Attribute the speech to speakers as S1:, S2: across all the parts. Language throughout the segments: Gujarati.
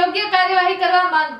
S1: યોગ્ય કાર્યવાહી કરવા માંગ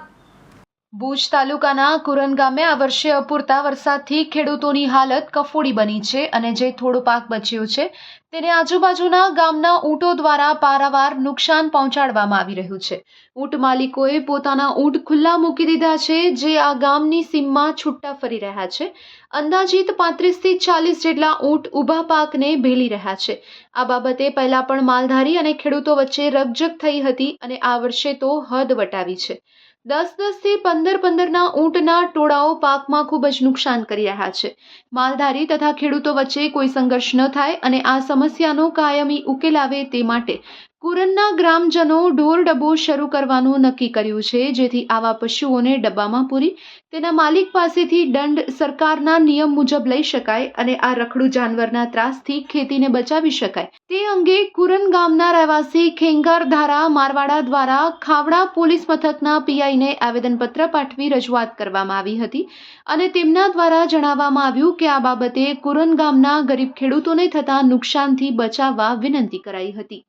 S1: તાલુકાના કુરન ગામે આ વર્ષે અપૂરતા વરસાદથી ખેડૂતોની હાલત કફોડી બની છે અને જે થોડો પાક બચ્યો છે, તેને આજુબાજુના ગામના ઊંટો દ્વારા પારાવાર નુકસાન પહોંચાડવામાં આવી રહ્યું છે. ઊંટ માલિકોએ પોતાના ઊંટ ખુલ્લા મૂકી દીધા છે, જે આ ગામની સીમમાં છૂટા ફરી રહ્યા છે. અંદાજિત પાંત્રીસથી ચાલીસ જેટલા ઊંટ ઊભા પાકને ભેલી રહ્યા છે. આ બાબતે પહેલા પણ માલધારી અને ખેડૂતો વચ્ચે રકઝક થઈ હતી અને આ વર્ષે તો હદ વટાવી છે. દસ દસથી પંદર પંદરના ઊંટના ટોળાઓ પાકમાં ખૂબ જ નુકસાન કરી રહ્યા છે. માલધારી તથા ખેડૂતો વચ્ચે કોઈ સંઘર્ષ ન થાય અને આ સમસ્યાનો કાયમી ઉકેલ આવે તે માટે કુરનના ગ્રામજનો ઢોર ડબ્બો શરૂ કરવાનું નક્કી કર્યું છે, જેથી આવા પશુઓને ડબ્બામાં પૂરી તેના માલિક પાસેથી દંડ સરકારના નિયમ મુજબ લઈ શકાય અને આ રખડું જાનવરના ત્રાસથી ખેતીને બચાવી શકાય. તે અંગે કુરન ગામના રહેવાસી ખેંગાર ધારા મારવાડા દ્વારા ખાવડા પોલીસ મથકના પીઆઈને આવેદનપત્ર પાઠવી રજૂઆત કરવામાં આવી હતી અને તેમના દ્વારા જણાવવામાં આવ્યું કે આ બાબતે કુરન ગામના ગરીબ ખેડૂતોને થતા નુકસાનથી બચાવવા વિનંતી કરાઈ હતી.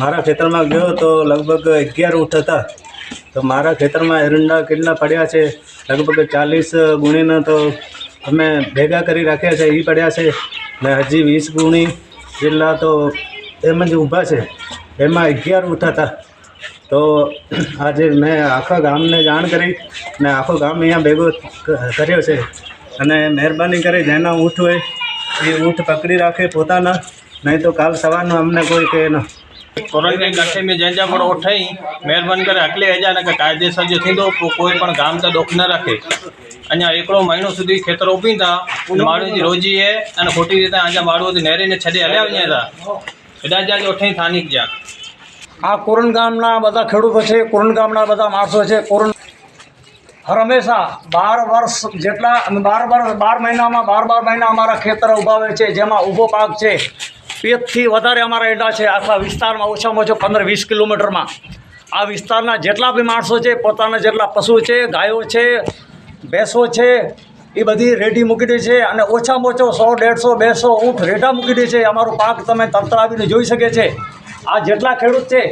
S2: મારા ખેતરમાં ગયો તો લગભગ અગિયાર ઊંટ હતા. તો મારા ખેતરમાં એરંડા કેટલા પડ્યા છે? લગભગ ચાલીસ ગુણીના તો અમે ભેગા કરી રાખ્યા છે એ પડ્યા છે. ને હજી વીસ ગુણી જેટલા તો એમ જ ઊભા છે. એમાં અગિયાર ઊંટ હતા. તો આજે મેં આખા ગામને જાણ કરી ને આખો ગામ અહીંયા ભેગો કર્યો છે. અને મહેરબાની કરી જેના ઊંટ હોય, એ ઊંટ પકડી રાખે પોતાના. નહીં તો કાલ સવારનો અમને કોઈ કે ન.
S3: કોરોના जे गठे में जंहिंजा पर उठई महिरबानी करे हकले अॼा न क़ाइदेसर जो थींदो पोइ कोई पण गाम त ॾोख न रखे अञा हिकिड़ो महीनो સુધી ખેતર ઊભી था માળું जी રોજી એ અને ખોટી રીતે આજા માળું નહેરીને છડે હલ્યા વञे था એડા જ્યાં જ ઉઠઈ સ્થાનિક જ્યાં.
S4: આ કોરણ ગામના બધા ખેડૂતો છે કોરણ ગામના બધા માણસો છે કોરણ હંમેશા બાર વર્ષ જેટલા બાર વર્ષ બાર મહિનામાં બાર બાર મહિના અમારા ખેતર ઉભાવે છે જેમાં ઊભો પાક છે. પેટથી વધારે અમારા એડા છે. આખા વિસ્તારમાં ઓછામાં ઓછો પંદર વીસ કિલોમીટરમાં. આ વિસ્તારના જેટલા બી માણસો છે, પોતાના જેટલા પશુ છે, ગાયો છે, ભેંસો છે, એ બધી રેડી મૂકી દે છે અને ઓછામાં ઓછો સો દેડસો બેસો ઊંટ રેઢા મૂકી દે છે. અમારો પાક તમે તંત્ર આવીને જોઈ શકે છે. આ જેટલા ખેડૂત છે,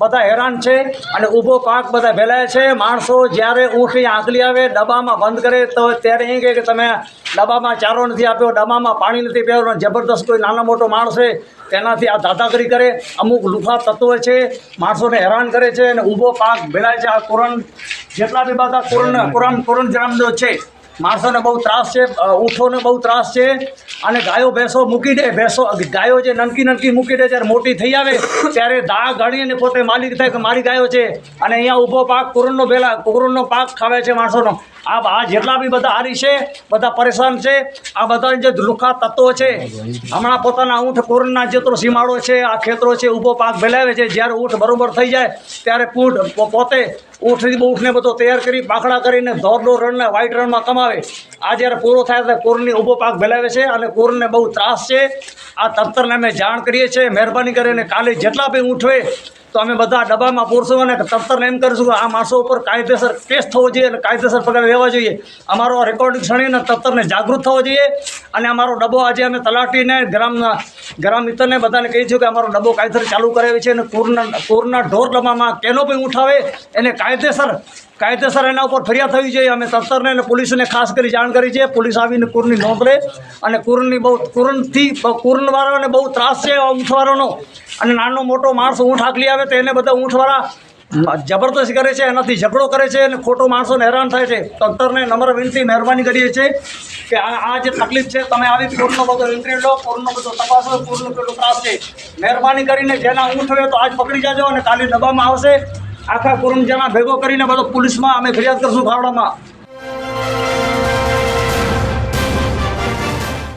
S4: બધા હેરાન છે અને ઊભો પાક બધા ભેલાય છે. માણસો જ્યારે ઊંટની આંકલી આવે, ડબ્બામાં બંધ કરે, તો ત્યારે એ કહે કે તમે ડબ્બામાં ચારો નથી આપ્યો, ડબ્બામાં પાણી નથી પીવાનું જબરદસ્ત કોઈ નાનો મોટો માણસ છે, તેનાથી આ દાદાગરી કરે. અમુક લુફા તત્વો છે, માણસોને હેરાન કરે છે અને ઊભો પાક ભેલાય છે. આ કુરન જેટલા બી બધા કુરન કુરન કુરન જન્મદો છે માણસોને બહુ ત્રાસ છે ઊંઠોને બહુ ત્રાસ છે અને ગાયો, ભેંસો મૂકી દે, ભેંસો, ગાયો જે નનકી નનકી મૂકી દે જ્યારે મોટી થઈ આવે, ત્યારે દા ગણીને પોતે માલિક થાય કે મારી ગાયો છે. અને અહીંયા ઊભો પાક કુરનનો ભેલા કુરનનો પાક ખાવે છે માણસોનો. આ આ જેટલા બી બધા હારી છે, બધા પરેશાન છે, આ બધા જે લુખા તત્વો છે, હમણાં પોતાના ઊંઠ કુરનના જેટલો સીમાડો છે, આ ખેતરો છે, ઊભો પાક ભેલાવે છે, જ્યારે ઊંઠ બરોબર થઈ જાય, ત્યારે પૂંઠ પોતે ઊંઠની ઊંઠને બધો તૈયાર કરી, પાખડા કરીને ધોરડો રણને વ્હાઈટ રણમાં કમાવે. આ જ્યારે પૂરો થાય ત્યારે કોરની ઊભો પાક ભેલાવે છે અને કોરને બહુ ત્રાસ છે. આ તંત્રને અમે જાણ કરીએ છીએ, મહેરબાની કરીને કાલે જેટલા બી ઊંઠ હોય તો અમે બધા ડબ્બામાં પૂરશું અને તરતર એમ કરીશું કે આ માણસો ઉપર કાયદેસર કેસ થવો જોઈએ અને કાયદેસર પગલે લેવા જોઈએ. અમારો રેકોર્ડિંગ શણીને તરતરને જાગૃત થવો જોઈએ અને અમારો ડબ્બો આજે અમે તલાટીને ગ્રામના ગ્રામ મિત્રને બધાને કહી છું કે અમારો ડબ્બો કાયદેસર ચાલુ કરાવી છે અને પૂરના પૂરના ઢોર ડબ્બામાં કેનો પણ ઉઠાવે એને કાયદેસર કાયદેસર એના ઉપર ફરિયાદ થવી જોઈએ. અમે તંત્રને અને પોલીસને ખાસ કરી જાણ કરી છે. પોલીસ આવીને કુરની નોંધ લે અને કુરની બહુ કુરનથી કુરનવાળાને બહુ ત્રાસ છે ઊંઠવાળાનો અને નાનો મોટો માણસ ઊંઠ આકલી આવે તો એને બધા ઊંઠવાળા જબરદસ્તી કરે છે, એનાથી ઝઘડો કરે છે અને ખોટો માણસોને હેરાન થાય છે. તંત્રને નમ્ર વિનંતી, મહેરબાની કરીએ છીએ કે આ આ જે તકલીફ છે, તમે આવી પૂરનો બધો ઇન્ટરવ્યુ લો, પૂરનો બધો તપાસો પૂરનો કેટલો ત્રાસ છે. મહેરબાની કરીને જેના ઊંઠ હોય તો આજ પકડી જાજો અને કાલે દબામાં આવશે. આખા કુરુમ જેના ભેગો કરીને બધો પોલીસમાં અમે ફરિયાદ કરશું ખાવડામાં